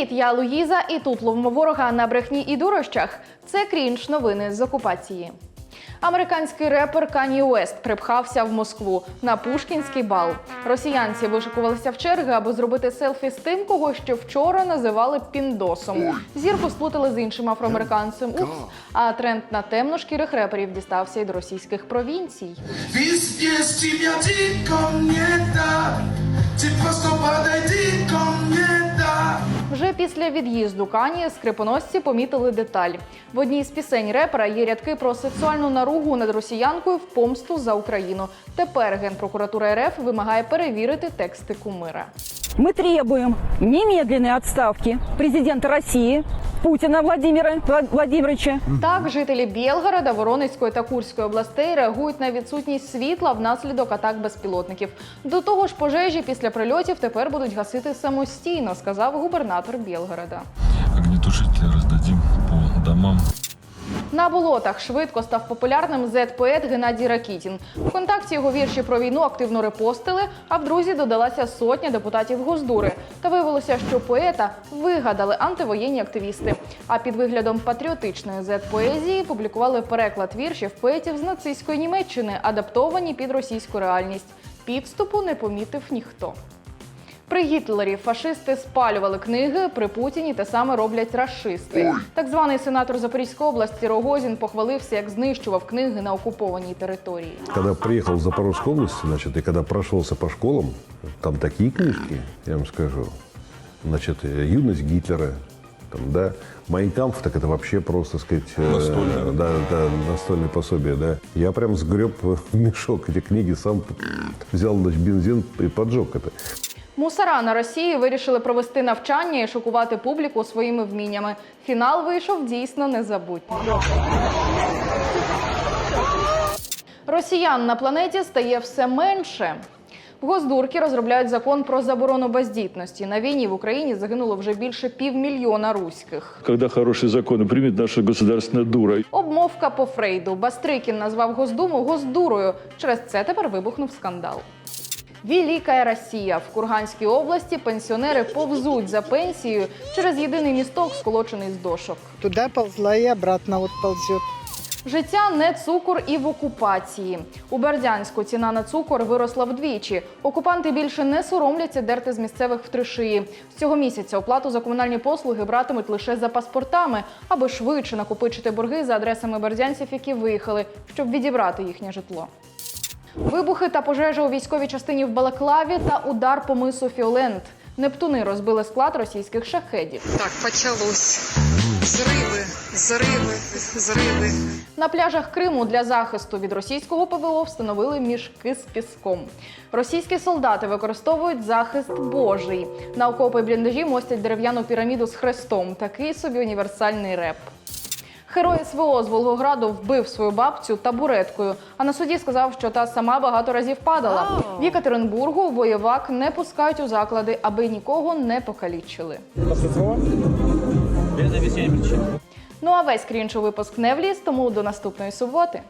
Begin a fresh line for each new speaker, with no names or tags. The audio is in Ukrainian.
Привіт, я Луїза, і тут ловимо ворога на брехні і дурощах. Це крінж новини з окупації. Американський репер Кані Уест припхався в Москву на Пушкінський бал. Росіянці вишикувалися в черги, аби зробити селфі з тим, кого ще вчора називали піндосом. Зірку сплутали з іншим афроамериканцем. Упс. А тренд на темношкірих реперів дістався й до російських провінцій.
Мне просто подойди ко мне
Вже після від'їзду Кані скрипоносці помітили деталь. В одній з пісень репера є рядки про сексуальну наругу над росіянкою в помсту за Україну. Тепер генпрокуратура РФ вимагає перевірити тексти кумира.
Ми требуем немедленной отставки президента России Путина Владимира Вла- Владимировича
Так, жителі Білгорода, Воронезької та Курської областей реагують на відсутність світла внаслідок атак безпілотників. До того ж, пожежі після прильотів тепер будуть гасити самостійно, сказав губернатор Білгорода.
Огнетушитель роздадим по домам.
На болотах швидко став популярним зет-поет Геннадій Ракітін. Вконтакті його вірші про війну активно репостили, а в друзі додалася сотня депутатів Госдури. Та виявилося, що поета вигадали антивоєнні активісти. А під виглядом патріотичної зет-поезії публікували переклад віршів поетів з нацистської Німеччини, адаптовані під російську реальність. Підступу не помітив ніхто. При Гітлері фашисти спалювали книги, при Путіні те саме роблять рашисти. Так званий сенатор Запорізької області Рогозін похвалився, як знищував книги на окупованій території.
Когда приехал в Запорожскую область, значит, и когда прошелся по школам, там такие книжки, я вам скажу. Значит, э, юность Гитлера, там, да, Майнкамф, так это вообще просто, так сказать, э,
Настольное.
да, да, настольное пособие, да. Я прям сгреб в мешок эти книги, сам взял, значит, бензин и поджег это.
Мусора на Росії вирішили провести навчання і шокувати публіку своїми вміннями. Фінал вийшов дійсно незабутній. Росіян на планеті стає все менше. В Госдурки розробляють закон про заборону бездітності. На війні в Україні загинуло вже більше півмільйона руських.
Когда хорошие законы примет наша государственная дура.
Обмовка по Фрейду. Бастрикін назвав Госдуму Госдурою. Через це тепер вибухнув скандал. Велика Росія в Курганській області пенсіонери повзуть за пенсією через єдиний місток, сколочений з дошок.
Туда ползла и обратно вот ползет.
Життя не цукор і в окупації. У Бердянську ціна на цукор виросла вдвічі. Окупанти більше не соромляться дерти з місцевих в три шиї. З цього місяця оплату за комунальні послуги братимуть лише за паспортами, аби швидше накопичити борги за адресами бердянців, які виїхали, щоб відібрати їхнє житло. Вибухи та пожежа у військовій частині в Балаклаві та удар по мису Фіолент. Нептуни розбили склад російських шахедів.
Так, почалось. Зриви, зриви, зриви.
На пляжах Криму для захисту від російського ПВО встановили мішки з піском. Російські солдати використовують захист Божий. На окопи бліндажі мостять дерев'яну піраміду з хрестом. Такий собі універсальний реп. Герой СВО з Волгограду вбив свою бабцю табуреткою, а на суді сказав, що та сама багато разів падала. В Єкатеринбургу воєвак не пускають у заклади, аби нікого не покалічили. Ну а весь крінчу випуск не вліз, тому до наступної суботи.